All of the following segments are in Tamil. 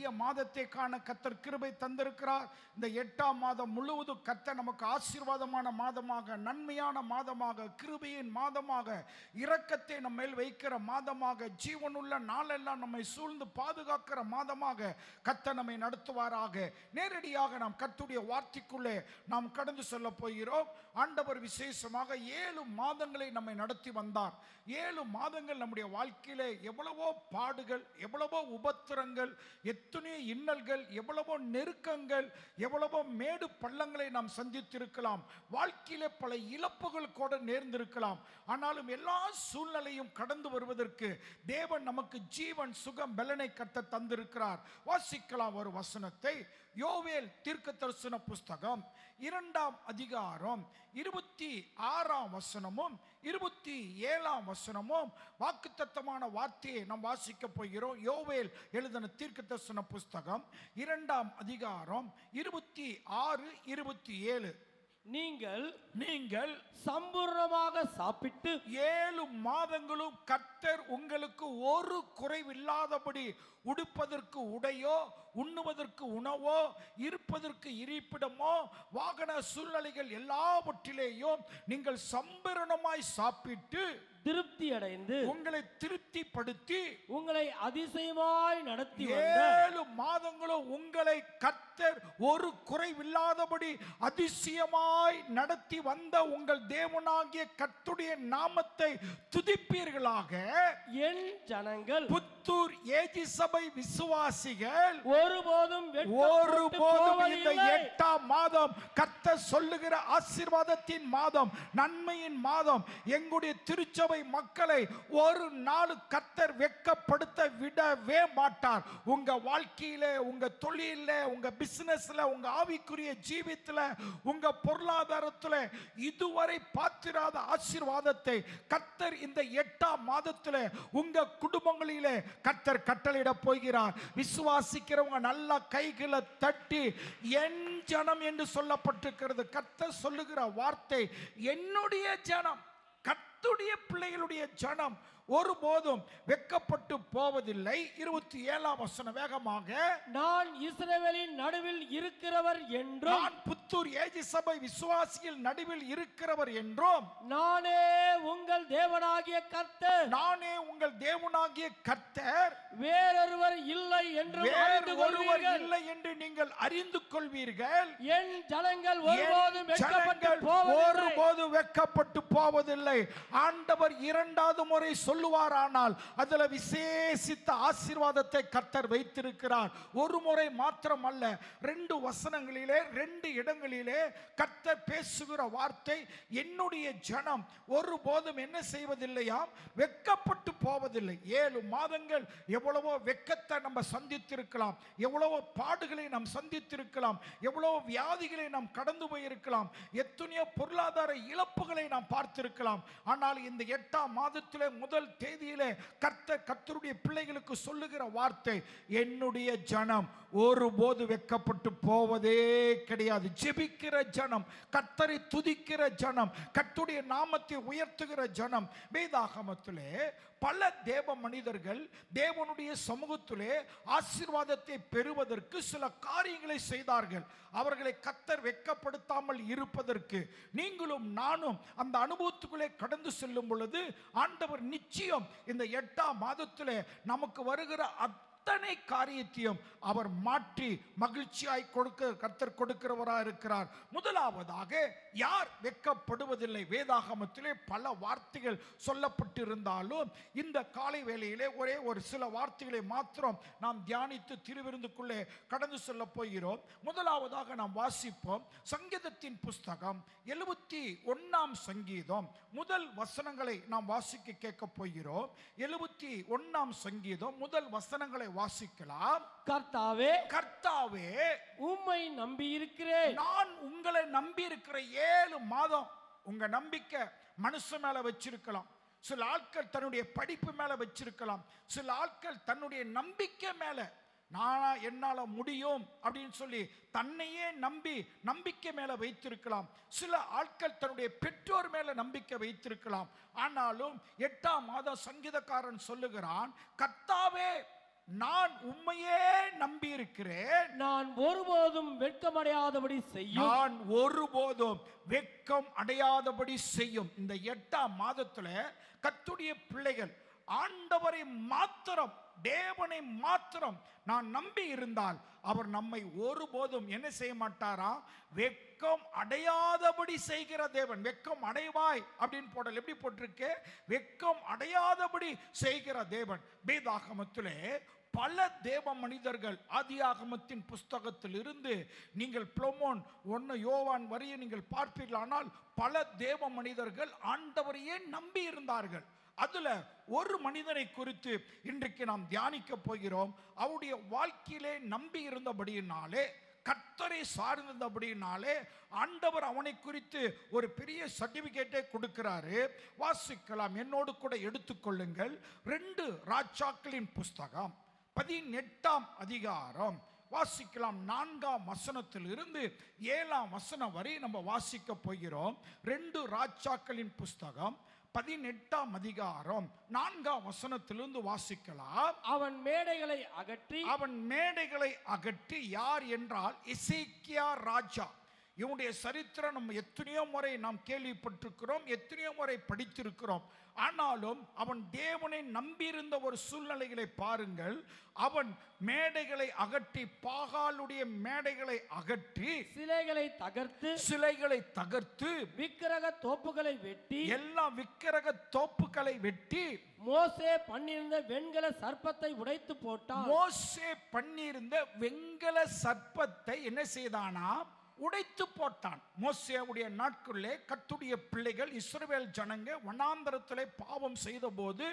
புதிய மாதத்தை காண கத்தர் கிருபை தந்திருக்கிறார். இந்த எட்டாம் மாதம் முழுவதும் கத்த நமக்கு ஆசீர்வாதமான மாதமாக நன்மையான மாதமாக கிருபையின் மாதமாக இரக்கத்தை நம்ம மேல் வைக்கிற மாதமாக ஜீவனுள்ள நாளெல்லாம் நம்மை சூழ்ந்து பாதுகாக்கிற மாதமாக கத்த நம்மை நடத்துவாராக. நேரடியாக நாம் கத்துடைய வார்த்தைக்குள்ளே நாம் கடந்து செல்ல போகிறோம். ஆண்டவர் விசேஷமாக ஏழு மாதங்களை நம்மை நடத்தி வந்தார். ஏழு மாதங்கள் நம்முடைய வாழ்க்கையிலே எவ்வளவோ பாடுகள் எவ்வளவோ உபத்திரங்கள் எத்தனையோ இன்னல்கள் எவ்வளவோ நெருக்கங்கள் எவ்வளவோ மேடு பள்ளங்களை நாம் சந்தித்திருக்கலாம். வாழ்க்கையிலே பல இழப்புகள் கூட நேர்ந்திருக்கலாம். ஆனாலும் எல்லா சூழ்நிலையும் கடந்து வருவதற்கு தேவன் நமக்கு ஜீவன் சுகம் பலனை கட்ட தந்திருக்கிறார். வாசிக்கலாம் ஒரு வசனத்தை. யோவேல் தீர்க்க தரிசன புஸ்தகம் இரண்டாம் அதிகாரம் இருபத்தி ஆறாம் வசனமும் இருபத்தி ஏழாம் வசனமும் வாக்குத்தத்தமான வார்த்தையை நாம் வாசிக்க போகிறோம். யோவேல் எழுதின தீர்க்க தரிசன புஸ்தகம் இரண்டாம் அதிகாரம் இருபத்தி ஆறு இருபத்தி ஏழு. நீங்கள் நீங்கள் சம்பூர்ணமாக சாப்பிட்டு ஏழு மாதங்களும் கர்த்தர் உங்களுக்கு ஒரு குறைவில்லாதபடி உடுப்பதற்கு உடையோ உண்ணுவதற்கு உணவோ இருப்பதற்கு இருப்பிடமோ வாகன சூழ்நிலைகள் எல்லாவற்றிலேயும் நீங்கள் சம்பரணமாய் சாப்பிட்டு திருப்தி அடைந்து உங்களை திருப்திப்படுத்தி உங்களை அதிசயமாய் நடத்தி ஏழு மாதங்களும் உங்களை கர்த்தர் ஒரு குறைவில்லாதபடி அதிசயமாய் நடத்தி வந்த உங்கள் தேவனாகிய கர்த்துடைய நாமத்தை துதிப்பீர்களாக. என் ஜனங்கள் புத்தூர் ஏஜி சபை விசுவாசிகள் ஒருபோதும் ஒருபோதும் இந்த எட்டாம் மாதம் கர்த்தர் சொல்லுகிற ஆசீர்வாதத்தின் மாதம் நன்மையின் மாதம் எங்களுடைய திருச்சபை மக்களை ஒரு நாள் கர்த்தர் வெட்கப்படுத்த விடவே மாட்டார். உங்க வாழ்க்கையில உங்க தொழில உங்க பிசினஸ்ல உங்க ஆவிக்குரிய ஜீவித்துல உங்க பொருளாதாரத்துல இதுவரை பார்த்திராத ஆசீர்வாதத்தை கர்த்தர் இந்த எட்டாம் மாதத்துல உங்க குடும்பங்களிலே கர்த்தர் கட்டளையிட போகிறார் விசுவாசிக்கிறவங்க நல்லா கைகளை தட்டி என் ஜனம் என்று சொல்லப்பட்டிருக்கிறது. கத்த சொல்லுகிற வார்த்தை என்னுடைய ஜனம் கத்துடைய பிள்ளைகளுடைய ஜனம் ஒருபோதும் வெக்கப்பட்டு போவதில்லை. இருபத்தி ஏழாம் வசனம் வேகமாக நான் இஸ்ரவேலின் நடுவில் இருக்கிறவர் என்றும் நான் புத்தூர் ஏஜி சபை விசுவாசியில் நடுவில் இருக்கிறவர் என்றும் நானே உங்கள் தேவனாகிய கர்த்தர். நானே உங்கள் தேவனாகிய கர்த்தர். வேறொருவர் இல்லை என்று வேறு ஒருவர் இல்லை என்று நீங்கள் அறிந்து கொள்வீர்கள். என் ஜனங்கள் ஒருபோதும் வெட்கப்பட்டு போவதில்லை. ஒருபோது வெட்கப்பட்டு போவதில்லை. ஆண்டவர் இரண்டாவது முறை சொல்லுவாரானால் அதில் விசேஷித்த ஆசீர்வாதத்தை கர்த்தர் வைத்திருக்கிறார். ஒரு முறை மாத்திரம் அல்ல ரெண்டு வசனங்களிலே ரெண்டு இடங்களிலே கர்த்தர் பேசுகிற வார்த்தை என்னுடைய ஜனம் ஒருபோதும் என்ன செய்வதில்லையாம் வெட்கப்பட்டு போவதில்லை. ஏழு மாதங்கள் எவ்வளவோ வெட்கத்தை நம்ம சந்தித்திருக்கலாம். எவ்வளவோ பாடுகளை நாம் சந்தித்திருக்கலாம். எவ்வளவோ வியாதிகளை நாம் கடந்து போயிருக்கலாம். எத்தனையோ பொருளாதார இழப்புகளை நாம் பார்த்திருக்கலாம். ஆனால் இந்த எட்டாம் மாதத்திலே முதல் தேதியிலே கர்த்த கர்த்தருடைய பிள்ளைகளுக்கு சொல்லுகிற வார்த்தை என்னுடைய ஜனம் ஒருபோது வெட்கப்பட்டு போவதே கிடையாது. ஜெபிக்கிற ஜனம் கர்த்தரை துதிக்கிற ஜனம் கத்துடைய நாமத்தை உயர்த்துகிற ஜனம். வேதாகமத்திலே பல தேவ மனிதர்கள் தேவனுடைய சமூகத்திலே ஆசீர்வாதத்தை பெறுவதற்கு சில காரியங்களை செய்தார்கள். அவர்களை கத்தர் வெட்கப்படுத்தாமல் இருப்பதற்கு நீங்களும் நானும் அந்த அனுபவத்துக்குள்ளே கடந்து செல்லும் பொழுது ஆண்டவர் நிச்சயம் இந்த எட்டாம் மாதத்திலே நமக்கு வருகிற அத்தனை காரியத்தையும் அவர் மாற்றி மகிழ்ச்சியாய் கொடுக்க கர்த்தர் கொடுக்கிறவராக இருக்கிறார். முதலாவதாக யார் வெட்கப்படுவதில்லை வேதாகமத்திலே பல வார்த்தைகள் சொல்லப்பட்டிருந்தாலும் இந்த காலை வேளையிலே ஒரே ஒரு சில வார்த்தைகளை மாத்திரம் நாம் தியானித்து திருவிருந்துக்குள்ளே கடந்து செல்ல போகிறோம். முதலாவதாக நாம் வாசிப்போம் சங்கீதத்தின் புஸ்தகம் எழுபத்தி ஒன்னாம் சங்கீதம். முதல் வசனங்களை நாம் வாசிக்க கேட்க போகிறோம். எழுபத்தி ஒன்னாம் சங்கீதம் முதல் வசனங்களை வாசிக்கலாம். கர்த்தாவே கர்த்தாவே உம்மை நம்பி இருக்கிறேன் நான் உங்களை நம்பி இருக்கிற ஏழு மாதம் உங்க நம்பிக்கை மனுஷன் மேல வச்சிருக்கலாம். சில ஆட்கள் தன்னுடைய படிப்பு மேல வச்சிருக்கலாம். சில ஆட்கள் தன்னுடைய நம்பிக்கை மேல நானா என்னால முடியும் அப்படின்னு சொல்லி தன்னையே நம்பி நம்பிக்கை மேல வைத்திருக்கலாம். சில ஆட்கள் தன்னுடைய பெற்றோர் மேல நம்பிக்கை வைத்திருக்கலாம். ஆனாலும் எட்டாம் மாதம் சங்கீதக்காரன் சொல்லுகிறான் கர்த்தாவே நான் உம்மையே நம்பி இருக்கிறேன் நான் ஒருபோதும் வெட்கமடையாதபடி செய்யும். நான் ஒருபோதும் வெட்கம் அடையாதபடி செய்யும். இந்த எட்டாம் மாதத்துல கத்துடைய பிள்ளைகள் ஆண்டவரை மாத்திரம் தேவனை மாத்திரம் நான் நம்பி இருந்தால் அவர் நம்மை ஒருபோதும் என்ன செய்ய மாட்டாரா? வெட்கம் அடையாதபடி செய்கிற தேவன். வெட்கம் அடைவாய் அப்படின்னு போடல எப்படி போட்டிருக்கு? வெட்கம் அடையாதபடி செய்கிற தேவன். வேதாகமத்திலே பல தேவ மனிதர்கள் ஆதியாகமத்தின் புஸ்தகத்தில் இருந்து நீங்கள் ப்ளோமோன் ஒன்னு யோவான் வரைய நீங்கள் பார்ப்பீர்களானால் பல தேவ மனிதர்கள் ஆண்டவரையே நம்பி இருந்தார்கள். அதில் ஒரு மனிதனை குறித்து இன்றைக்கு நாம் தியானிக்க போகிறோம். அவருடைய வாழ்க்கையிலே நம்பி இருந்தபடியினாலே கர்த்தரை சார்ந்தபடியினாலே ஆண்டவர் அவனை குறித்து ஒரு பெரிய சர்டிபிகேட்டை கொடுக்கிறாரு. வாசிக்கலாம் என்னோடு கூட எடுத்துக்கொள்ளுங்கள். ரெண்டு ராஜாக்களின் புஸ்தகம். பதினெட்டாம் அதிகாரம். வாசிக்கலாம். நான்காம் வசனத்தில் இருந்து ஏழாம் வசனம் வரை நம்ம வாசிக்க போகிறோம். ரெண்டு ராஜாக்களின் புஸ்தகம் பதினெட்டாம் அதிகாரம். நான்காம் வசனத்திலிருந்து வாசிக்கலாம். அவன் மேடைகளை அகற்றி அவன் மேடைகளை அகற்றி யார் என்றால் இசைக்கியா ராஜா. இவனுடைய சரித்திரம் நம்ம எத்தனையோ முறை நாம் கேள்விப்பட்டிருக்கிறோம் எத்தனையோ முறை படித்திருக்கிறோம். ஆனாலும் அவன் தேவனை நம்பியிருந்த ஒரு சூழ்நிலைகளை பாருங்கள். அவன் மேடைகளை அகற்றி பாகாலுடைய மேடைகளை அகற்றி சிலைகளை தகர்த்து சிலைகளை தகர்த்து விக்கிரக தோப்புகளை வெட்டி எல்லா விக்கிரக தோப்புகளை வெட்டி மோசே பண்ணியிருந்த வெண்கல சர்ப்பத்தை உடைத்து போட்டான். மோசே பண்ணியிருந்த வெண்கல சர்ப்பத்தை என்ன செய்தானா? உடைத்து போட்டான். மோசேவுடைய நாட்களிலே கத்துடைய பிள்ளைகள் இஸ்ரேல் ஜனங்க வனாந்தரத்திலே பாவம் செய்தபோது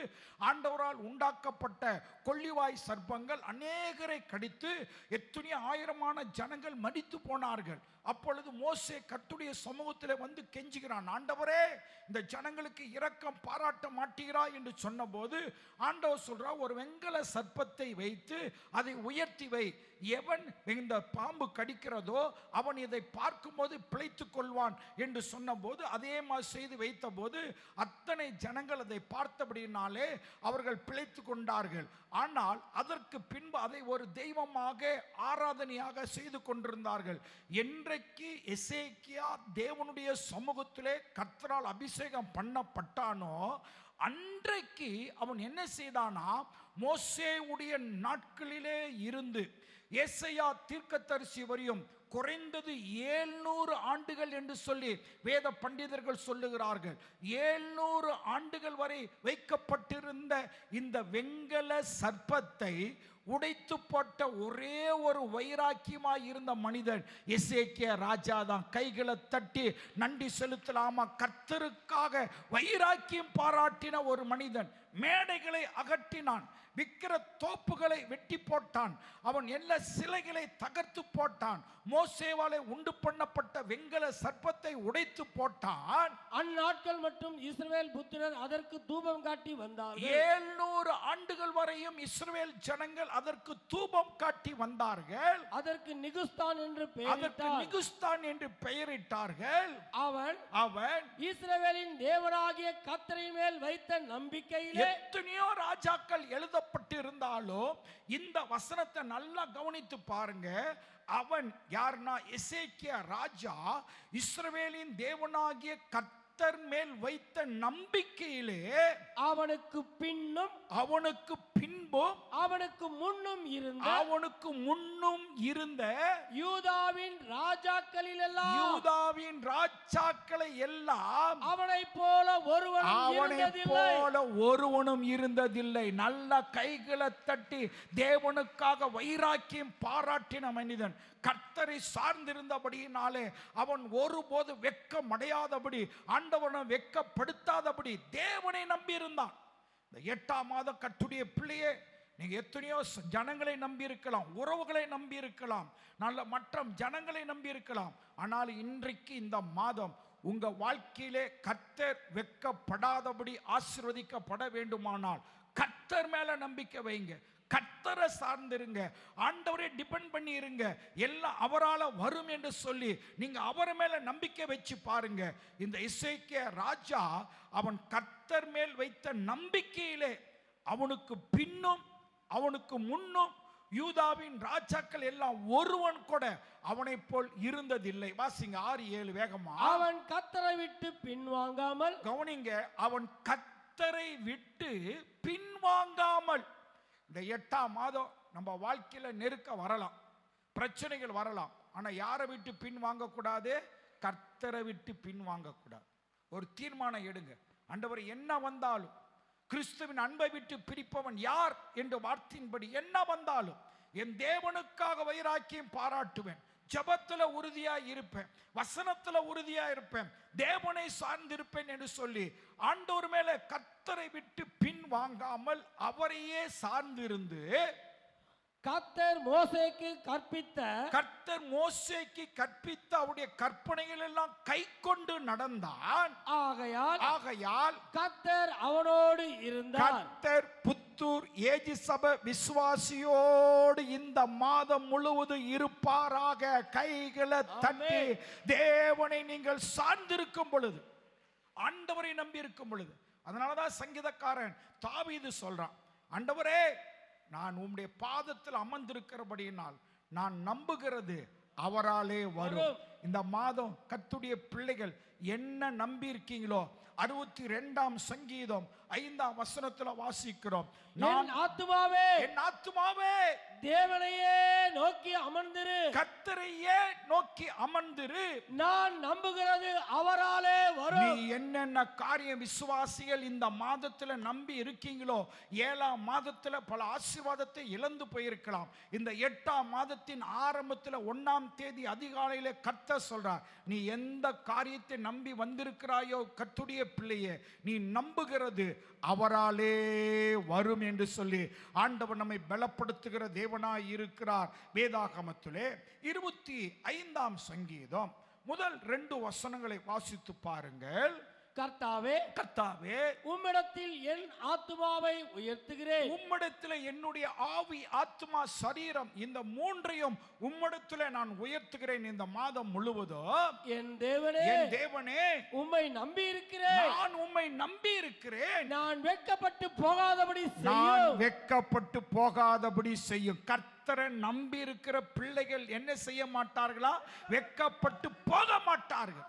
ஆண்டவரால் உண்டாக்கப்பட்ட கொள்ளிவாய் சர்ப்பங்கள் அநேகரை கடித்து எத்தனையோ ஆயிரமான ஜனங்கள் மடித்து போனார்கள். அப்பொழுது மோசே கத்துடைய சமூகத்தில் வந்து கெஞ்சுகிறான் ஆண்டவரே இந்த ஜனங்களுக்கு இரக்கம் பாராட்ட மாட்டீரா என்று சொன்னபோது ஆண்டவர் சொல்றா ஒரு வெங்கல சர்ப்பத்தை வைத்து அதை உயர்த்தி வை. எவன் இந்த பாம்பு கடிக்கிறதோ அவன் இதை பார்க்கும்போது பிழைத்து கொள்வான். என்று சொன்னபோது அதே மாதிரி செய்து வைத்தபோது அத்தனை ஜனங்கள் அதை பார்த்தபடினாலே அவர்கள் பிழைத்து கொண்டார்கள். ஆனால் அதற்கு பின்பு அதை ஒரு தெய்வமாக ஆராதனையாக செய்து கொண்டிருந்தார்கள். என்றைக்கு எசேக்கியா தேவனுடைய சமூகத்திலே கத்தரால் அபிஷேகம் பண்ணப்பட்டானோ அன்றைக்கு அவன் என்ன செய்தானா மோசேவுடைய நாட்களிலே இருந்து ஏசையா தீர்க்கத்தரிசி வரையும் குறைந்தது ஏழ்நூறு ஆண்டுகள் என்று சொல்லி வேத பண்டிதர்கள் சொல்லுகிறார்கள். ஏழ்நூறு ஆண்டுகள் வரை வைக்கப்பட்டிருந்த இந்த வெங்கல சர்ப்பத்தை உடைத்து போட்ட ஒரே ஒரு வைராக்கியமாக இருந்த மனிதன் இசைக்கிய ராஜா தான். கைகளை தட்டி நன்றி செலுத்தலாமா? கர்த்தருக்காக வைராக்கியம் பாராட்டின ஒரு மனிதன் மேடைகளை அகற்றினான். விக்கிர தோப்புகளை வெட்டி போட்டான். அவன் எல்லா சிலைகளை தகர்த்து போட்டான். மோசேவாலே உண்டு பண்ணப்பட்ட வெங்கல சர்ப்பத்தை உடைத்து போட்டான். அந்நாட்கள் மற்றும் இஸ்ரவேல் புத்திரர் அதற்கு தூபம் காட்டி வந்தார்கள். ஏழ்நூறு ஆண்டுகள் வரையும் இஸ்ரவேல் ஜனங்கள் அதற்கு தூபம் காட்டி வந்தார்கள். அதற்கு நிகுஸ்தான் என்று அதற்கு நிகுஸ்தான் என்று பெயரிட்டார்கள். அவன் அவன் இஸ்ரவேலின் தேவனாகிய கத்தரின் மேல் வைத்த நம்பிக்கையிலே எத்தனையோ ராஜாக்கள் எழுதப்பட்டிருந்தாலும் இந்த வசனத்தை நல்லா கவனித்து பாருங்க. அவன் யாருன்னா எசேக்கிய ராஜா இஸ்ரவேலின் தேவனாகிய கர்த்தர் மேல் வைத்த நம்பிக்கையிலே அவனுக்கு பின்னும் அவனுக்கு பின்பும் அவனுக்கு முன்னும் இருந்த அவனுக்கு முன்னும் இருந்த யூதாவின் ராஜாக்களில் எல்லாம் யூதாவின் ராஜாக்களை எல்லாம் அவனை போல ஒருவனும் அவனை போல ஒருவனும் இருந்ததில்லை. நல்ல கைகளை தட்டி தேவனுக்காக வைராக்கியம் பாராட்டின மனிதன். கர்த்தரை சார்ந்திருந்தபடியினாலே அவன் ஒருபோது வெக்கமடையாதபடி ஆண்டவனை வெட்கப்படுத்தாதபடி தேவனை நம்பியிருந்தான். இந்த எட்டாம் மாதம் கட்டுடைய பிள்ளையே நீங்கள் எத்தனையோ ஜனங்களை நம்பியிருக்கலாம் உறவுகளை நம்பி இருக்கலாம் நல்ல மற்ற ஜனங்களை நம்பி இருக்கலாம் ஆனால் இன்றைக்கு இந்த மாதம் உங்கள் வாழ்க்கையிலே கர்த்தர் வெட்கப்படாதபடி ஆசிர்வதிக்கப்பட வேண்டுமானால் கர்த்தர் மேலே நம்பிக்கை வைங்க. கர்த்தரை சார்ந்திருங்க. ஆண்டவரை டிபெண்ட் பண்ணி இருங்க எல்லாம் அவரால வரும் என்று சொல்லி நீங்க அவர் மேல நம்பிக்கை வச்சு பாருங்க. இந்த இசைக்கிய ராஜா அவன் கர்த்தர் மேல் வைத்த நம்பிக்கையிலே அவனுக்கு பின்னும் அவனுக்கு முன்னும் யூதாவின் ராஜாக்கள் எல்லாம் ஒருவன் கூட அவனைப் போல் இருந்ததில்லை. வாசிங்க ஆறு ஏழு வேகமா. அவன் கத்தரை விட்டு பின்வாங்காமல் கவனிங்க அவன் கத்தரை விட்டு பின்வாங்காமல் இந்த எட்டாம் மாதம் நம்ம வாழ்க்கையில நெருக்க வரலாம். பிரச்சனைகள் வரலாம். ஆனா யாரை விட்டு பின் வாங்கக்கூடாது? கர்த்தரை விட்டு பின் வாங்கக்கூடாது. ஒரு தீர்மானம் எடுங்க. அண்டவர் என்ன வந்தாலும் கிறிஸ்துவின் அன்பை விட்டு பிரிப்பவன் யார்? என்ற வார்த்தையின்படி என்ன வந்தாலும் என் தேவனுக்காக வைராக்கியம் பாராட்டுவேன். ஜெபத்துல உறுதியா இருப்பேன். வசனத்துல உறுதியா இருப்பேன். தேவனை சார்ந்திருப்பேன் என்று சொல்லி ஆண்டவர் மேல கர்த்தரை விட்டு பின் வாங்காமல் அவரையே சார்ந்திருந்து கத்தர் மோசேக்கு கற்பித்த கர்த்தர் மோசேக்கு கற்பித்த அவருடைய கற்பனைகள் எல்லாம் கை கொண்டு நடந்தான். ஆகையால் ஆகையால் கத்தர் அவனோடு இருந்தார். கர்த்தர் புத்தூர் ஏஜி சபை விசுவாசியோடு இந்த மாதம் முழுவதும் இருப்பாராக. கைகளை தட்டி தேவனை நீங்கள் சார்ந்திருக்கும் பொழுது ஆண்டவரை நம்பி இருக்கும் பொழுது. அதனாலதான் சங்கீதக்காரன் தாவீது சொல்றான் ஆண்டவரே நான் உம்முடைய பாதத்தில் அமர்ந்திருக்கிறபடியினால் நான் நம்புகிறது அவராலே வரும். இந்த மாதம் கத்துடைய பிள்ளைகள் என்ன நம்பி இருக்கீங்களோ அறுபத்தி ரெண்டாம் சங்கீதம் ஐந்தாம் வசனத்துல வாசிக்கிறோம். நான் ஆத்துமாவே என் ஆத்துமாவே தேவனையே நோக்கி அமர்ந்திரு. கத்தரையே நோக்கி அமர்ந்திரு. நான் நம்புகிறது அவராலே நீ வரும் என்னென்ன காரியம் விசுவாசிகள் இந்த மாதத்துல நம்பி இருக்கீங்களோ ஏழாம் மாதத்துல பல ஆசீர்வாதத்தை இழந்து போயிருக்கலாம். இந்த எட்டாம் மாதத்தின் ஆரம்பத்துல ஒண்ணாம் தேதி அதிகாலையில கத்த சொல்றார் நீ எந்த காரியத்தை நம்பி வந்திருக்கிறாயோ கத்துடைய பிள்ளையே நீ நம்புகிறது அவராலே வரும் என்று சொல்லி ஆண்டவர் நம்மை பலப்படுத்துகிற தேவனாய் இருக்கிறார். வேதாகமத்திலே இருபத்தி ஐந்தாம் சங்கீதம் முதல் ரெண்டு வசனங்களை வாசித்து பாருங்கள். கர்த்தாவே கர்த்தாவே உம்மிடத்தில் என் ஆத்துமாவை உயர்த்துகிறேன். உம்மிடத்தில் என்னுடைய ஆவி ஆத்மா சரீரம் இந்த மூன்றையும் உம்மிடத்தில் நான் உயர்த்துகிறேன் இந்த மாதம் முழுவதும். என் தேவனே என் தேவனே உம்மை நம்பி இருக்கிறேன் நான் உம்மை நம்பி இருக்கிறேன் நான் வெட்கப்பட்டு போகாதபடி நான் வெட்கப்பட்டு போகாதபடி செய்யும். கர்த்தரை நம்பி இருக்கிற பிள்ளைகள் என்ன செய்ய மாட்டார்களா? வெட்கப்பட்டு போக மாட்டார்கள்.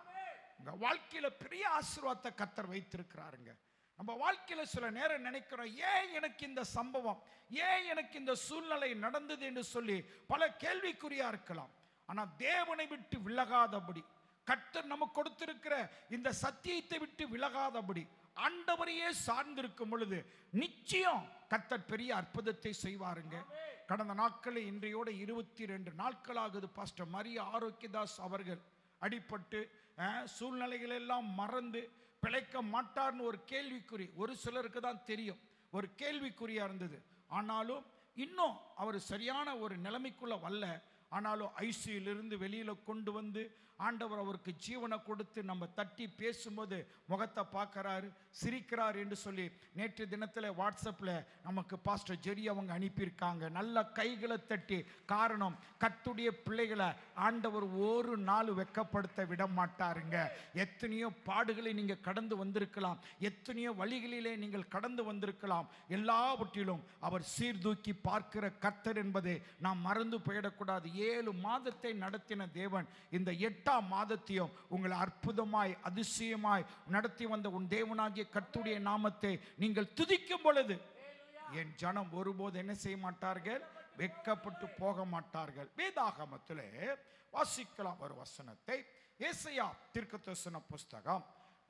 உங்க வாழ்க்கையில பெரிய ஆசீர்வாதத்தை கத்தர் வைத்திருக்கிறாருங்க. நம்ம வாழ்க்கையில சில நேரம் நினைக்கிறோம் ஏன் எனக்கு இந்த சம்பவம்? ஏன் எனக்கு இந்த சூழ்நிலை நடந்தது என்று சொல்லி பல கேள்விக்குறியா இருக்கலாம். ஆனா தேவனை விட்டு விலகாதபடி கர்த்தர் நமக்கு கொடுத்திருக்கிற இந்த சத்தியத்தை விட்டு விலகாதபடி ஆண்டவரையே சார்ந்திருக்கும் பொழுது நிச்சயம் கர்த்தர் பெரிய அற்புதத்தை செய்வாருங்க. கடந்த நாட்களில் இன்றையோட இருபத்தி ரெண்டு நாட்களாகுது பாஸ்டர் மரிய ஆரோக்கியதாஸ் அவர்கள் அடிப்பட்டு சூழ்நிலைகள் எல்லாம் மறந்து பிழைக்க மாட்டார்னு ஒரு கேள்விக்குறி. ஒரு சிலருக்கு தான் தெரியும். ஒரு கேள்விக்குறியாக இருந்தது. ஆனாலும் இன்னும் அவர் சரியான ஒரு நிலைமைக்குள்ளே வரல. ஆனாலும் ஐசியிலிருந்து வெளியில் கொண்டு வந்து ஆண்டவர் அவருக்கு ஜீவனை கொடுத்து நம்ம தட்டி பேசும்போது முகத்தை பார்க்குறாரு சிரிக்கிறார் என்று சொல்லி நேற்று தினத்தில் வாட்ஸ்அப்பில் நமக்கு பாஸ்டர் ஜெரி அவங்க அனுப்பியிருக்காங்க. நல்ல கைகளை தட்டி காரணம் கத்துடைய பிள்ளைகளை ஆண்டவர் ஒரு நாள் வெக்கப்படுத்த விட மாட்டாருங்க எத்தனையோ பாடுகளை நீங்கள் கடந்து வந்திருக்கலாம். எத்தனையோ வழிகளிலே நீங்கள் கடந்து வந்திருக்கலாம். எல்லாவற்றிலும் அவர் சீர்தூக்கி பார்க்கிற கர்த்தர் என்பதை நாம் மறந்து போயிடக்கூடாது. ஏழு மாதத்தை நடத்தின தேவன் இந்த எட்டாம் மாதத்தையும் உங்களை அற்புதமாய் அதிசயமாய் நடத்தி வந்த உன் தேவனாகிய கர்த்துடைய நாமத்தை நீங்கள் துதிக்கும் பொழுது என் ஜனம் ஒருபோது என்ன செய்ய மாட்டார்கள்? வெட்கப்பட்டு போக மாட்டார்கள். வேதாகமத்தில் வாசிக்கலாம் ஒரு வசனத்தை. ஏசையா தீர்க்கதர்சன புஸ்தகம்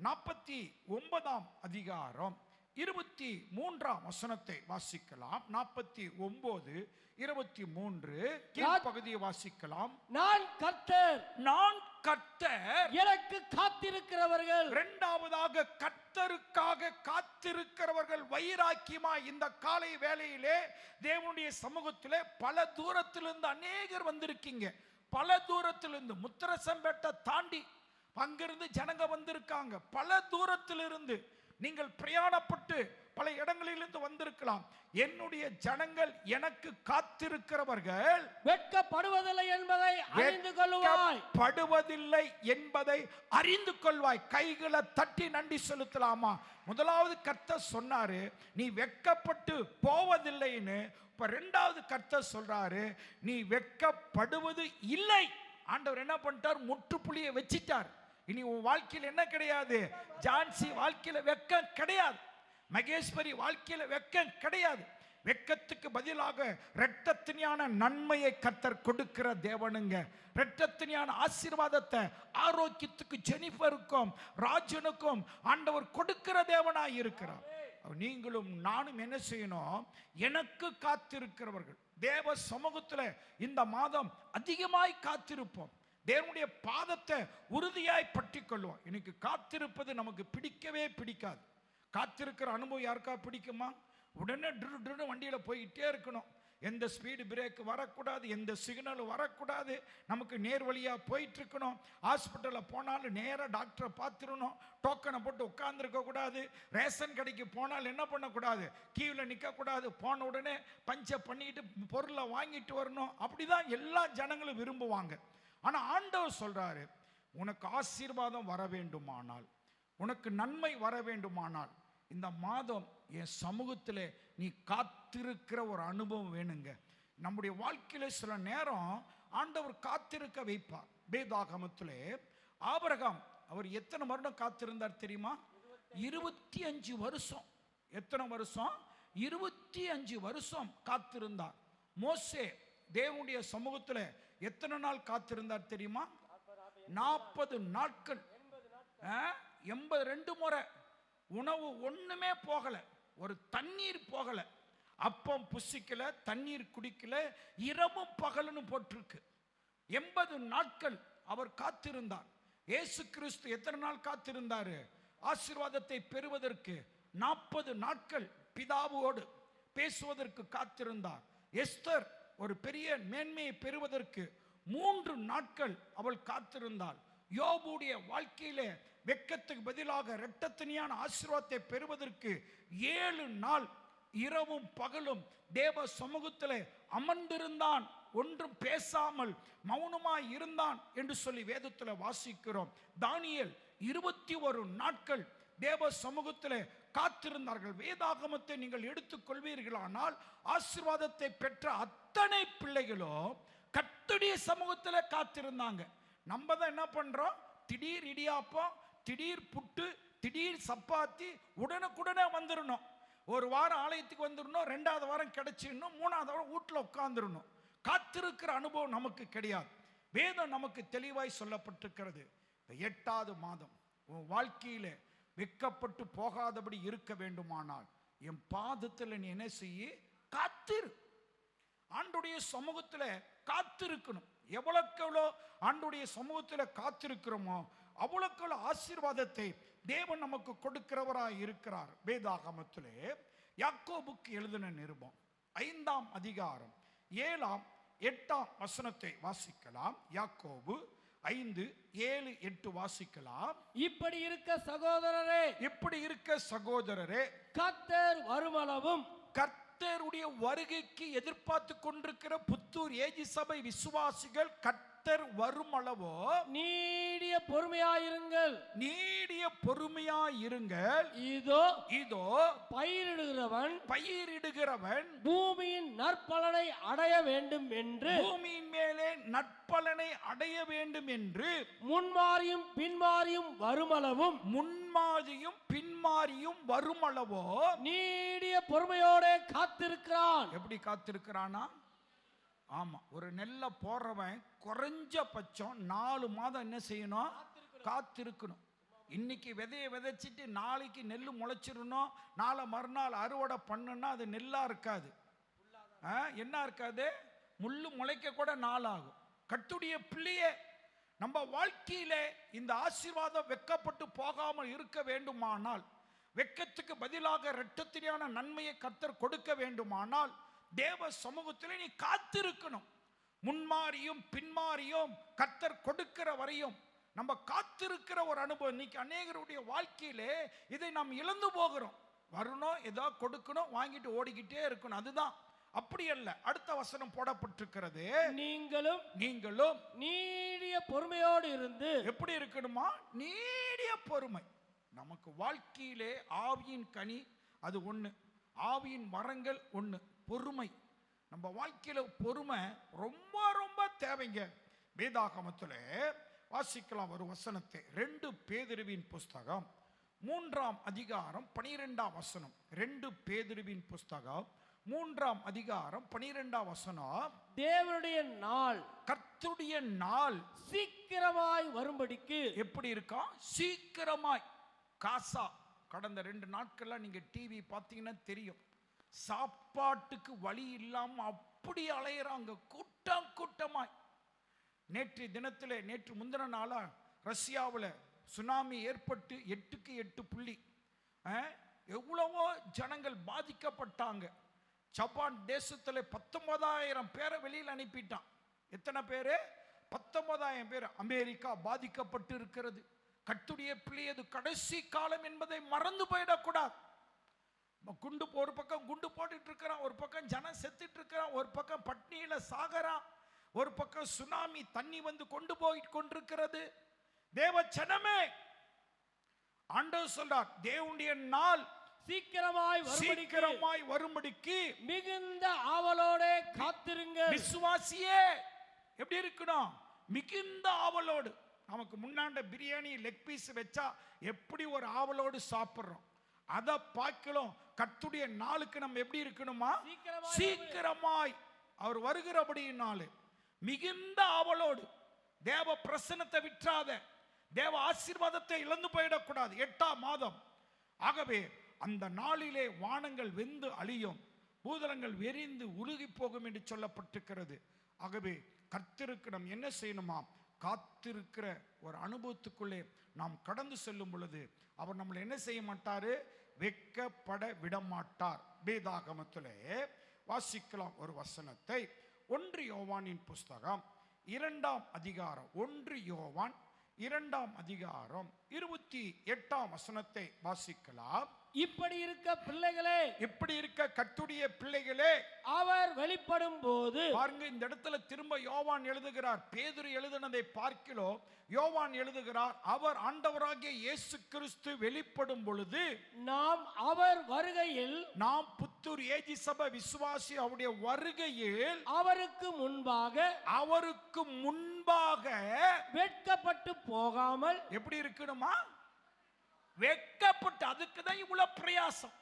நாற்பத்தி ஒன்பதாம் அதிகாரம் இருபத்தி மூன்றாம் வசனத்தை வாசிக்கலாம். நாற்பத்தி ஒன்பது இருபத்தி மூன்று கீழ்ப்பகுதியை வாசிக்கலாம். நான் கர்த்தர். நான் கர்த்தர். எனக்கு காத்திருக்கிறவர்கள். இரண்டாவதாக கர்த்தருக்காக காத்திருக்கிறவர்கள் வைராக்கியமா இந்த காலை வேளையிலே தேவனுடைய சமூகத்திலே பல தூரத்திலிருந்து அநேகர் வந்திருக்கீங்க. பல தூரத்திலிருந்து முத்திரசம்பேட்டை தாண்டி அங்கிருந்து ஜனங்க வந்திருக்காங்க. பல தூரத்திலிருந்து நீங்கள் பிரயாணப்பட்டு பல இடங்களிலிருந்து வந்திருக்கலாம். என்னுடைய ஜனங்கள் எனக்கு காத்திருக்கிறவர்கள் வெட்கப்படுவதில்லை என்பதை அறிந்து கொள்வாய் படுவதில்லை என்பதை அறிந்து கொள்வாய். கைகளை தட்டி நன்றி செலுத்தலாமா? முதலாவது கர்த்தர் சொன்னாரு நீ வெட்கப்பட்டு போவதில்லைன்னு. இப்ப ரெண்டாவது கர்த்தர் சொல்றாரு நீ வெட்கப்படுவது இல்லை. ஆண்டவர் என்ன பண்ணிட்டார்? முற்றுப்புள்ளியை வச்சிட்டார். இனி உன் வாழ்க்கையில் என்ன கிடையாது? ஜான்சி வாழ்க்கையில வெக்கம் கிடையாது. மகேஸ்வரி வாழ்க்கையில வெக்கம் கிடையாது. வெக்கத்துக்கு பதிலாக இரட்டத்தினியான நன்மையை கத்தர் கொடுக்கிற தேவனுங்க. இரட்டத்தினியான ஆசீர்வாதத்தை ஆரோக்கியத்துக்கு ஜெனிஃபருக்கும் ராஜனுக்கும் ஆண்டவர் கொடுக்கிற தேவனாய் இருக்கிறார். நீங்களும் நானும் என்ன செய்யணும்? எனக்கு காத்திருக்கிறவர்கள். தேவ சமூகத்துல இந்த மாதம் அதிகமாய் காத்திருப்போம். தேவனுடைய பாதத்தை உறுதியாய் பற்றி கொள்வோம் இன்னைக்கு காத்திருப்பது நமக்கு பிடிக்கவே பிடிக்காது. காத்திருக்கிற அனுபவம் யாருக்கா பிடிக்குமா? உடனே ட்ரு ட்ருன்னு வண்டியில் போயிட்டே இருக்கணும். எந்த ஸ்பீடு பிரேக் வரக்கூடாது எந்த சிக்னல் வரக்கூடாது. நமக்கு நேர் வழியாக போயிட்டு இருக்கணும் ஹாஸ்பிட்டலில் போனாலும் நேராக டாக்டரை பார்த்துடணும் டோக்கனை போட்டு உட்காந்துருக்கக்கூடாது ரேஷன் கடைக்கு போனால் என்ன பண்ணக்கூடாது? கீவில் நிற்கக்கூடாது போன உடனே பஞ்சை பண்ணிட்டு பொருளை வாங்கிட்டு வரணும். அப்படிதான் எல்லா ஜனங்களும் விரும்புவாங்க. ஆனால் ஆண்டவர் சொல்கிறாரு உனக்கு ஆசீர்வாதம் வர வேண்டுமானால் உனக்கு நன்மை வர வேண்டுமானால் இந்த மாதம் என் சமூகத்தில் நீ காத்திருக்கிற ஒரு அனுபவம் வேணுங்க. நம்முடைய வாழ்க்கையில சில நேரம் ஆண்டவர் காத்திருக்க வைப்பார். வேதாகமத்தில் ஆபரகம் அவர் எத்தனை வருடம் காத்திருந்தார் தெரியுமா? இருபத்தி அஞ்சு வருஷம். எத்தனை வருஷம்? இருபத்தி அஞ்சு வருஷம் காத்திருந்தார். மோசே தேவனுடைய சமூகத்தில் எத்தனை நாள் காத்திருந்தார் தெரியுமா? நாற்பது நாட்கள். எண்பது ரெண்டு முறை. உணவு ஒன்றுமே போகலை. ஒரு தண்ணீர் போகலை. அப்பம் புசிக்கல தண்ணீர் குடிக்கல இரவும் பகலுன்னு போட்டிருக்கு. எண்பது நாட்கள் அவர் காத்திருந்தார். ஏசு கிறிஸ்து எத்தனை நாள் காத்திருந்தாரு? ஆசீர்வாதத்தை பெறுவதற்கு நாற்பது நாட்கள் பிதாவோடு பேசுவதற்கு காத்திருந்தார். எஸ்தர் ஒரு பெரிய மேன்மையை பெறுவதற்கு மூன்று நாட்கள் அவள் காத்திருந்தாள். யோபுடைய வாழ்க்கையிலே வெக்கத்துக்கு பதிலாக இரட்டத்தனியான ஆசீர்வாதத்தை பெறுவதற்கு ஏழு நாள் இரவும் பகலும் தேவ சமூகத்தில் அமர்ந்திருந்தான். ஒன்றும் பேசாமல் மௌனமாய் இருந்தான் என்று சொல்லி வேதத்தில் வாசிக்கிறோம். தானியல் இருபத்தி ஒரு நாட்கள் தேவ சமூகத்தில் காத்திருந்தார்கள். வேதாகமத்தை நீங்கள் எடுத்துக்கொள்வீர்களானால் ஆசீர்வாதத்தை பெற்ற அத்தனை பிள்ளைகளும் கத்துடைய சமூகத்தில் காத்திருந்தாங்க. நம்ம தான் என்ன பண்றோம்? திடீர் இடியாப்பம் திடீர் புட்டு திடீர் சப்பாத்தி உடனுக்குடனே வந்துடணும் ஒரு வாரம் ஆலயத்துக்கு வந்துடணும் ரெண்டாவது வாரம் கிடைச்சிடணும் மூணாவது வாரம் வீட்டில் உட்காந்துடணும் காத்திருக்கிற அனுபவம் நமக்கு கிடையாது. வேதம் நமக்கு தெளிவாய் சொல்லப்பட்டிருக்கிறது. எட்டாவது மாதம் உன் வாழ்க்கையிலே வெக்கப்பட்டு போகாதபடி இருக்க வேண்டுமானால் என் பாதத்தில் நீ என்ன செய்ய? காத்திரு. ஆண்டுடைய சமூகத்துல காத்திருக்கணும். எவ்வளோக்கெவ்வளோ எவ்வளோ ஆண்டுடைய சமூகத்துல காத்திருக்கிறோமோ அவ்வளவுக்கு ஆசீர்வாதத்தை தேவன் நமக்கு கொடுக்கிறவராக இருக்கிறார். வேதாகமத்திலே யாக்கோபுக்கு எழுதின நிருபம் ஐந்தாம் அதிகாரம் ஏழாம் எட்டாம் வசனத்தை வாசிக்கலாம். யாக்கோபு ஐந்து ஏழு எட்டு வாசிக்கலாம். இப்படி இருக்க சகோதரரே. இப்படி இருக்க சகோதரரே. கத்தர் வருமளவும் கர்த்தருடைய வருகைக்கு எதிர்பார்த்து கொண்டிருக்கிற புத்தூர் ஏஜி சபை விசுவாசிகள் கர்த்தர் வரும் அளவோ? நீடிய பொறுமையாயிருங்கள். நீடிய பொறுமையா இருங்கள் இதோ இதோ பயிரிடுகிறவன் பயிரிடுகிறவன் பூமியின் நற்பலனை அடைய வேண்டும் என்று பூமியின் மேலே நற்பலனை அடைய வேண்டும் என்று முன்மாறியும் பின்மாறியும் வருமளவும் முன்மாதியும் பின்மாறியும் வரும் அளவோ நீடிய பொறுமையோட காத்திருக்கிறான். எப்படி காத்திருக்கிறானா? ஆமா ஒரு நெல்லை போடுறவன் குறைஞ்ச பட்சம் நாலு மாதம் என்ன செய்யணும்? காத்திருக்கணும். இன்னைக்கு விதையை விதைச்சிட்டு நாளைக்கு நெல் முளைச்சிடணும். நாளை மறுநாள் அறுவடை பண்ணுன்னா அது நெல்லா இருக்காது. என்ன இருக்காது? முள்ளு முளைக்க கூட நாள் ஆகும் கட்டுடைய பிள்ளையே நம்ம வாழ்க்கையிலே இந்த ஆசீர்வாதம் வெக்கப்பட்டு போகாமல் இருக்க வேண்டுமானால் வெக்கத்துக்கு பதிலாக இரட்டத்திரியான நன்மையை கத்தர் கொடுக்க வேண்டுமானால் தேவ சமூகத்தில் நீ காத்திருக்கணும். முன்மாறியும் பின்மாறியும் கத்தர் கொடுக்கிற வரையும் நம்ம காத்திருக்கிற ஒரு அனுபவம். இன்னைக்கு அநேகருடைய வாழ்க்கையிலே இதை நாம் இழந்து போகிறோம். வரணும் ஏதோ கொடுக்கணும் வாங்கிட்டு ஓடிக்கிட்டே இருக்கணும். அதுதான். அப்படி அல்ல அடுத்த வசனம் போடப்பட்டிருக்கிறது. நீங்களும் நீங்களும் நீடிய பொறுமையோடு இருந்து எப்படி இருக்கணுமா? நீடிய பொறுமை. நமக்கு வாழ்க்கையிலே ஆவியின் கனி அது ஒண்ணு. ஆவியின் வரங்கள் ஒண்ணு. பொறுமை. நம்ம வாழ்க்கையில பொறுமை ரொம்ப ரொம்ப தேவைங்க. வேதாகமத்துல வாசிக்கலாம் ஒரு வசனத்தை. ரெண்டு பேதிருவின் புஸ்தகம் மூன்றாம் அதிகாரம் பனிரெண்டாம் வசனம். ரெண்டு பேதிருவின் புஸ்தகம் மூன்றாம் அதிகாரம் பனிரெண்டாம் வசனம். தேவனுடைய நாள் கர்த்தருடைய நாள். சீக்கிரமாய் வரும்படிக்கு. எப்படி இருக்கா? சீக்கிரமாய். காசா கடந்த ரெண்டு நாட்கள்ல நீங்க டிவி பார்த்தீங்கன்னா தெரியும். சாப்பாட்டுக்கு வழி இல்லாம அப்படி அலையிறாங்க கூட்டம் கூட்டமாய். நேற்று தினத்தில் நேற்று முந்தின நாளா ரஷ்யாவில் சுனாமி ஏற்பட்டு எட்டுக்கு எட்டு புள்ளி. எவ்வளவோ ஜனங்கள் பாதிக்கப்பட்டாங்க. ஜப்பான் தேசத்தில் பத்தொன்பதாயிரம் பேரை வெளியில் அனுப்பிட்டான். எத்தனை பேர்? பத்தொன்பதாயிரம் பேர். அமெரிக்கா பாதிக்கப்பட்டு இருக்கிறது கட்டுடைய பிள்ளையது கடைசி காலம் என்பதை மறந்து போயிடக்கூடாது. குண்டு ஒரு பக்கம் குண்டு போட்டுட்டு இருக்கிறான் ஒரு பக்கம் ஜனம் செத்துட்டு இருக்கிறான் ஒரு பக்கம் பட்னியில் சாகரான் ஒரு பக்கம் சுனாமி தண்ணி வந்து கொண்டு போய் கொண்டிருக்கிறது. தேவ ஜனமே ஆண்டவர் சொல்றார் தேவனுடைய நாள் சீக்கிரமாய் சீக்கிரமாய் வரும்படிக்கு மிகுந்த ஆவலோட காத்திருங்கள். விசுவாசியே எப்படி இருக்கணும்? மிகுந்த ஆவலோடு. நமக்கு முன்னாண்ட பிரியாணி லெக் பீஸ் வச்சா எப்படி ஒரு ஆவலோடு சாப்பிடுறோம்? அதை பார்க்கலாம் கத்துடைய நாளுக்கு நம்ம எப்படி இருக்கணுமா? சீக்கிரமாய் சீக்கிரமாய். அவர் வருகிறபடியினாலே மிகுந்த ஆவலோடு. தேவ பிரசன்னத்தை விற்றாத தேவ ஆசீர்வாதத்தை இழந்து போயிடக்கூடாது. எட்டாம் மாதம். ஆகவே அந்த நாளிலே வானங்கள் வெந்து அழியும் பூதலங்கள் வெறிந்து உருகி போகும் என்று சொல்லப்பட்டிருக்கிறது. ஆகவே கர்த்தருக்கு நாம் என்ன செய்யணுமா காத்திருக்கிற ஒரு அனுபவத்துக்குள்ளே நாம் கடந்து செல்லும் பொழுது அவர் நம்மளை என்ன செய்ய மாட்டார்? வெட்கப்பட விடமாட்டார். வேதாகமத்திலே வாசிக்கலாம் ஒரு வசனத்தை. ஒன்று யோவானின் புஸ்தகம் இரண்டாம் அதிகாரம். ஒன்று யோவான் இரண்டாம் அதிகாரம் இருபத்தி எட்டாம் வசனத்தை வாசிக்கலாம். இப்படி இருக்க பிள்ளைகளே இப்படி இருக்க கத்துடைய பிள்ளைகளே அவர் வெளிப்படும் போது பாருங்க இந்த இடத்துல திரும்ப யோவான் எழுதுகிறார். பேதுரு எழுதினதை பார்க்கிறோம். யோவான் எழுதுகிறார் அவர் ஆண்டவராகிய இயேசு கிறிஸ்து வெளிப்படும் பொழுது நாம் அவர் வருகையில் நாம் புத்தூர் ஏஜி சபை விசுவாசி அவருடைய வருகையில் அவருக்கு முன்பாக அவருக்கு முன்பாக வெட்கப்பட்டு போகாமல் எப்படி இருக்கணுமா? வெட்கப்பட்டு அதுக்கு தான் இவ்வளவு பிரயாசம்.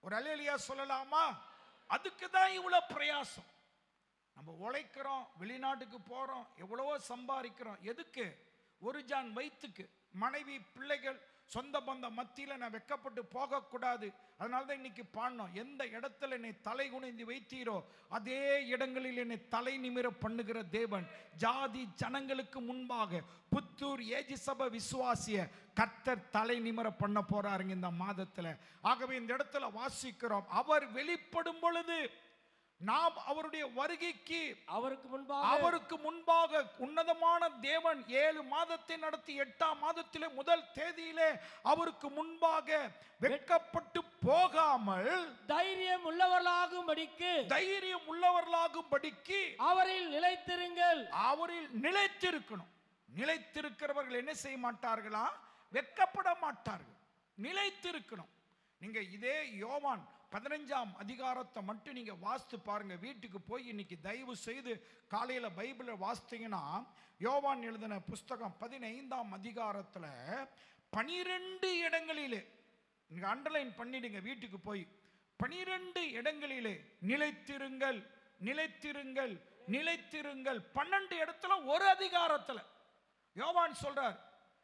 ஒரு அலையலியா சொல்லலாமா? அதுக்கு தான் இவ்வளவு பிரயாசம். நம்ம உழைக்கிறோம் வெளிநாட்டுக்கு போறோம் எவ்வளவோ சம்பாதிக்கிறோம். எதுக்கு? ஒரு ஜான் வயிற்றுக்கு மனைவி பிள்ளைகள் சொந்த பந்த மத்தியில நான் வெக்கப்பட்டு போகக்கூடாது. அதனால தான் இன்னைக்கு பாடினோம் எந்த இடத்துல என்னை தலை குனிந்து வைத்தீரோ அதே இடங்களில் என்னை தலை நிமிர பண்ணுகிற தேவன். ஜாதி ஜனங்களுக்கு முன்பாக புத்தூர் ஏஜி சபை விசுவாசிய கர்த்தர் தலை நிமிர பண்ண போறாருங்க இந்த மாதத்துல. ஆகவே இந்த இடத்துல வாசிக்கிறோம். அவர் வெளிப்படும் பொழுது நாம் அவருடைய வருகைக்கு அவருக்கு முன்பாக அவருக்கு முன்பாக உன்னதமான தேவன் ஏழு மாதத்தை நடத்தி எட்டாம் மாதத்திலே முதல் தேதியிலே அவருக்கு முன்பாக வெட்கப்பட்டு போகாமல் தைரியம் உள்ளவர்களாகும்படிக்கு தைரியம் உள்ளவர்களாகும்படிக்கு அவரில் நிலைத்திருங்கள். அவரில் நிலைத்திருக்கணும். நிலைத்திருக்கிறவர்கள் என்ன செய்ய மாட்டார்களா? வெட்கப்பட மாட்டார்கள். நிலைத்திருக்கணும். நீங்க இதே யோவான் பதினஞ்சாம் அதிகாரத்தை மட்டும் நீங்கள் வாஸ்து பாருங்கள் வீட்டுக்கு போய் இன்னைக்கு தயவு செய்து காலையில் பைபிளை வாசித்தீங்கன்னா யோவான் எழுதின புஸ்தகம் பதினைந்தாம் அதிகாரத்தில் பனிரெண்டு இடங்களிலே நீங்கள் அண்டர்லைன் பண்ணிடுங்க வீட்டுக்கு போய். பனிரெண்டு இடங்களிலே நிலைத்திருங்கள் நிலைத்திருங்கள் நிலைத்திருங்கள். பன்னெண்டு இடத்துல ஒரு அதிகாரத்தில். யோவான் சொல்றார்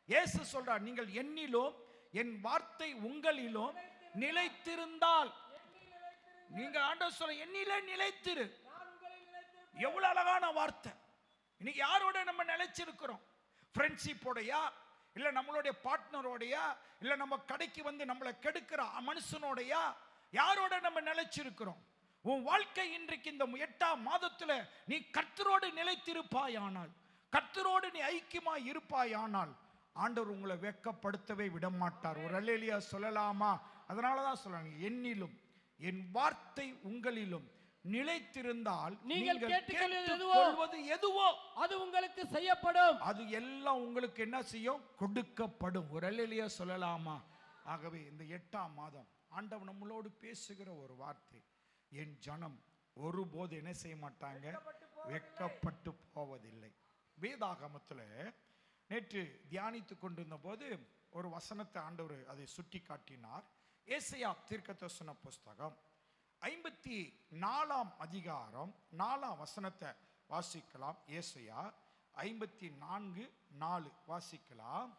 இயேசு சொல்றார் நீங்கள் என்னிலும் என் வார்த்தை உங்களிலும் நிலைத்திருந்தால் நீங்க ஆண்டவர் சொல்ல என்னிலே நிலைத்திரு. எவ்வளவு அழகான வார்த்தை. இன்னைக்கு யாரோட நம்ம நிலைச்சிருக்கிறோம்? ஃப்ரெண்ட்ஷிப்போடையா இல்ல நம்மளுடைய பார்ட்னரோடையா இல்ல நம்ம கடைக்கு வந்து நம்மளை கெடுக்கிற மனுஷனோடையா? யாரோட நம்ம நிலைச்சிருக்கிறோம்? உன் வாழ்க்கை இன்றைக்கு இந்த எட்டாம் மாதத்துல நீ கர்த்தரோடு நிலைத்திருப்பாயானால் கர்த்தரோடு நீ ஐக்கியமாய் இருப்பாயானால் ஆண்டவர் உங்களை வெட்கப்படுத்தவே விட மாட்டார் ஒரு அல்லேலியா சொல்லலாமா? அதனால தான் சொல்றாங்க என்னிலும் என் வார்த்தை உங்களிலும் நிலைத்திருந்தால் நீங்கள் கேட்டுக்கொள்வது எதுவோ? அது உங்களுக்கு செய்யப்படும். அது எல்லாம் உங்களுக்கு என்ன செய்யும்? கொடுக்கப்படும். ஒரு அல்லேலியா சொல்லலாமா? ஆகவே இந்த எட்டாம் மாதம் ஆண்டவர் நம்மளோடு பேசுகிற ஒரு வார்த்தை என் ஜனம் ஒருபோது என்ன செய்ய மாட்டாங்க? வெட்கப்பட்டு போவதில்லை. வேதாகமத்தில் நேற்று தியானித்து கொண்டிருந்த போது ஒரு வசனத்தை ஆண்டவர் அதை சுட்டி காட்டினார் ஏசையா தீர்க்கதரிசன புஸ்தகம் ஐம்பத்தி நாலாம் அதிகாரம் நாலாம் வசனத்தை வாசிக்கலாம். ஏசையா ஐம்பத்தி நான்கு நாலு வாசிக்கலாம்.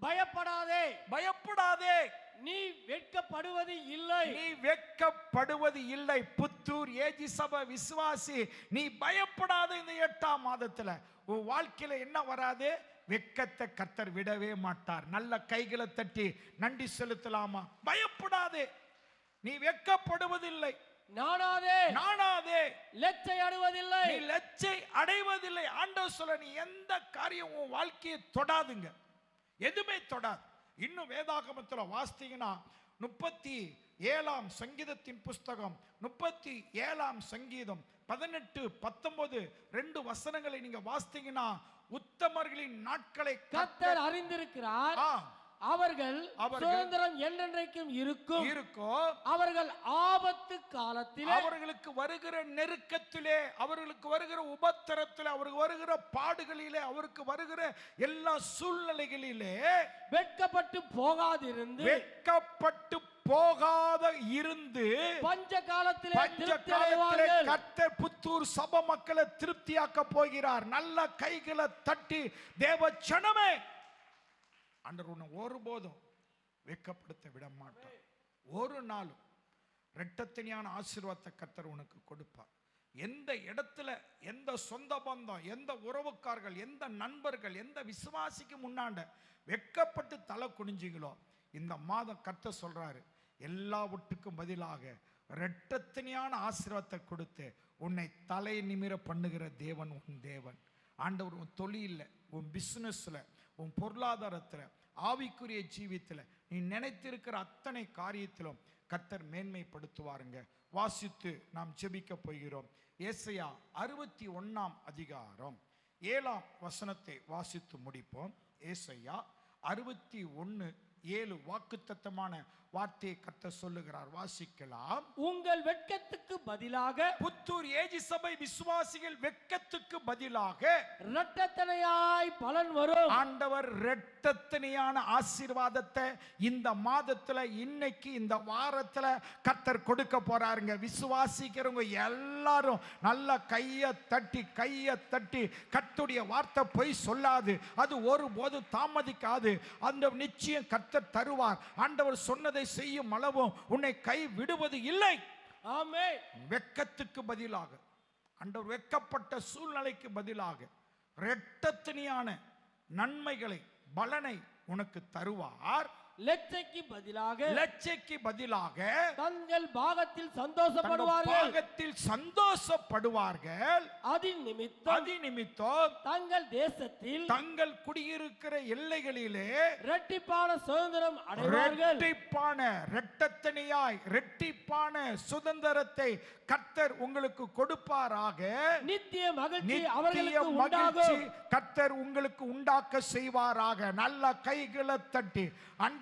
பயப்படாதே. பயப்படாதே. நீ வெட்கப்படுவது இல்லை. நீ வெட்கப்படுவது இல்லை. புத்தூர் ஏஜி சபை விசுவாசி நீ பயப்படாத இந்த எட்டாம் மாதத்துல. உன் வாழ்க்கையில என்ன வராது? வெட்கத்தை கர்த்தர் விடவே மாட்டார். நல்ல கைகளை தட்டி நன்றி செலுத்தலாமா? பயப்படாதே. நீ வெட்கப்படுவதில்லை. நானாதே நானாதே லெச்சை அடைவதில்லை. நீ லட்சை அடைவதில்லை. ஆண்டவர் சொல்ல நீ எந்த காரியம் உன் வாழ்க்கையை தொடாதுங்க. எதுவுமே தொடாது. இன்னும் வேதாகமத்தில் வாசித்தீங்கன்னா முப்பத்தி ஏழாம் சங்கீதத்தின் புஸ்தகம் முப்பத்தி ஏழாம் சங்கீதம் பதினெட்டு பத்தொன்பது ரெண்டு வசனங்களை நீங்க வாசித்தீங்கன்னா உத்தமர்களின் நாட்களை கர்த்தர் அறிந்திருக்கிறார். அவர்கள் சுதந்திரம் என்றென்றைக்கும் இருக்கும். இருக்கும் அவர்கள் ஆபத்து காலத்திலே அவர்களுக்கு வருகிற நெருக்கத்திலே அவர்களுக்கு வருகிற உபத்திரத்திலே அவருக்கு வருகிற பாடுகளிலே அவருக்கு வருகிற எல்லா சூழ்நிலைகளிலே வெட்கப்பட்டு போகாதிருந்து வெட்கப்பட்டு போகாத இருந்து பஞ்ச காலத்திலே பஞ்ச காலத்திலே கர்த்தர் புத்தூர் சபை மக்களை திருப்தியாக்க போகிறார். நல்ல கைகளை தட்டி தேவ ஜனமே ஆண்டவர் உன்னை ஒருபோதும் வெட்கப்படுத்த விட மாட்டார் ஒரு நாளும் ரெட்டத்தனியான ஆசீர்வாதத்தை கர்த்தர் உனக்கு கொடுப்பார். எந்த இடத்துல எந்த சொந்த பந்தம் எந்த உறவுக்காரர்கள் எந்த நண்பர்கள் எந்த விசுவாசிக்கு முன்னாண்ட வெட்கப்பட்டு தலை குனிஞ்சிங்களோ இந்த மாதம் கர்த்தர் சொல்றாரு எல்லாவற்றுக்கும் பதிலாக ரெட்டத்தனியான ஆசீர்வாதத்தை கொடுத்து உன்னை தலை நிமிர பண்ணுகிற தேவன் உன் தேவன். ஆண்டவர் உன் தொழிலில் உன் பிஸ்னஸில் உன் பொருளாதாரத்தில் ஆவிக்குரிய ஜீவித்தில் நீ நினைத்திருக்கிற அத்தனை காரியத்திலும் கத்தர் மேன்மைப்படுத்துவாருங்க. வாசித்து நாம் ஜெபிக்க போகிறோம். ஏசையா அறுபத்தி ஒன்றாம் அதிகாரம் ஏழாம் வசனத்தை வாசித்து முடிப்போம். ஏசையா அறுபத்தி ஒன்று ஏழு வாக்குத்தத்தமான வார்த்தையை கர்த்தர் சொல்லுகிறார் வாசிக்கலாம். உங்கள் வெட்கத்துக்கு பதிலாக புத்தூர் ஏஜி சபை விசுவாசிகள் வெட்கத்துக்கு பதிலாக இரட்டத்தனையாய் பலன் வரும். ஆண்டவர் இரட்டத்தனையான ஆசீர்வாதத்தை இந்த மாதத்துல இன்னைக்கு இந்த வாரத்துல கர்த்தர் கொடுக்க போறாருங்க. விசுவாசிக்கிறவங்க எல்லாரும் நல்ல கையை தட்டி கையை தட்டி கர்த்தருடைய வார்த்தை பொய் சொல்லாது. அது ஒருபோது தாமதிக்காது. அந்த நிச்சயம் கர்த்தர் தருவார். ஆண்டவர் சொன்னதை செய்யும் அளவும் உன்னை கை விடுவது இல்லை. ஆமே வெட்கத்துக்கு பதிலாக ஆண்டவர் வெட்கப்பட்ட சூழ்நிலைக்கு பதிலாக இரட்டத்தனியான நன்மைகளை பலனை உனக்கு தருவார். லெச்சைக்கு பதிலாக லட்சைக்கு பதிலாக தங்கள் பாகத்தில் சந்தோஷப்படுவார்கள். பாகத்தில் சந்தோஷப்படுவார்கள். அதின் நிமித்தம் அதி நிமித்தம் தங்கள் தேசத்தில் தங்கள் குடியிருக்கிற எல்லைகளிலே இரட்டிப்பான சுதந்திரம் அடைவார்கள். ரெட்டிப்பான ரெட்டத்தனியாய் ரெட்டிப்பான சுதந்திரத்தை கர்த்தர் உங்களுக்கு கொடுப்பாராக. நித்திய மகிழ்ச்சி அவர்களுக்கு உண்டாகும். கர்த்தர் உங்களுக்கு உண்டாக்க செய்வாராக. நல்ல கைகளை தட்டி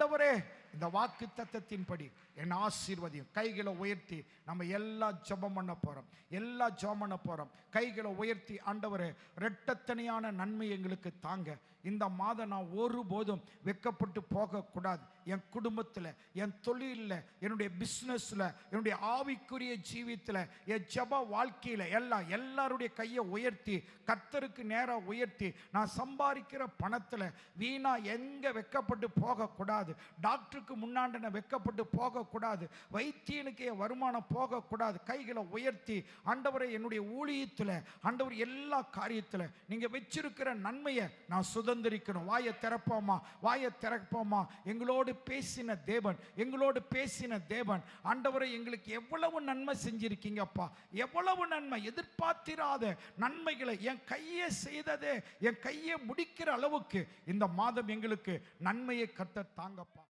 ஆண்டவரே இந்த வாக்கு தத்தத்தின்படி என் ஆசீர்வதியும். கைகளை உயர்த்தி நம்ம எல்லாம் ஜெபம் பண்ண போறோம். எல்லாம் ஜெபம் பண்ண போறோம். கைகளை உயர்த்தி ஆண்டவர் ரெட்டத்தனியான நன்மை எங்களுக்கு தாங்க. இந்த மாதம் நான் ஒருபோதும் வெக்கப்பட்டு போகக்கூடாது. என் குடும்பத்தில் என் தொழிலில் என்னுடைய பிஸ்னஸில் என்னுடைய ஆவிக்குரிய ஜீவித்தில் என் ஜெப வாழ்க்கையில் எல்லாம் எல்லாருடைய கையை உயர்த்தி கர்த்தருக்கு நேராக உயர்த்தி நான் சம்பாதிக்கிற பணத்தில் வீணா எங்கே வெக்கப்பட்டு போகக்கூடாது. டாக்டருக்கு முன்னாண்டு நான் வெக்கப்பட்டு போகக்கூடாது. வைத்தியனுக்கு என் வருமானம் போகக்கூடாது. கைகளை உயர்த்தி ஆண்டவரை என்னுடைய ஊழியத்தில் ஆண்டவர் எல்லா காரியத்தில் நீங்கள் வச்சிருக்கிற நன்மையை நான் சுதந்திரிக்கணும். வாயை திறப்போமா? வாயை திறப்போமா? எங்களோடு பேசின தேவன் எங்களோடு பேசின தேவன். ஆண்டவரை எங்களுக்கு எவ்வளவு நன்மை செஞ்சிருக்கீங்கப்பா. எவ்வளவு நன்மை? எதிர்பார்த்திராத நன்மைகளை என் கையை செய்ததே என் கையை முடிக்கிற அளவுக்கு இந்த மாதம் எங்களுக்கு நன்மையை கத்த தாங்கப்பா.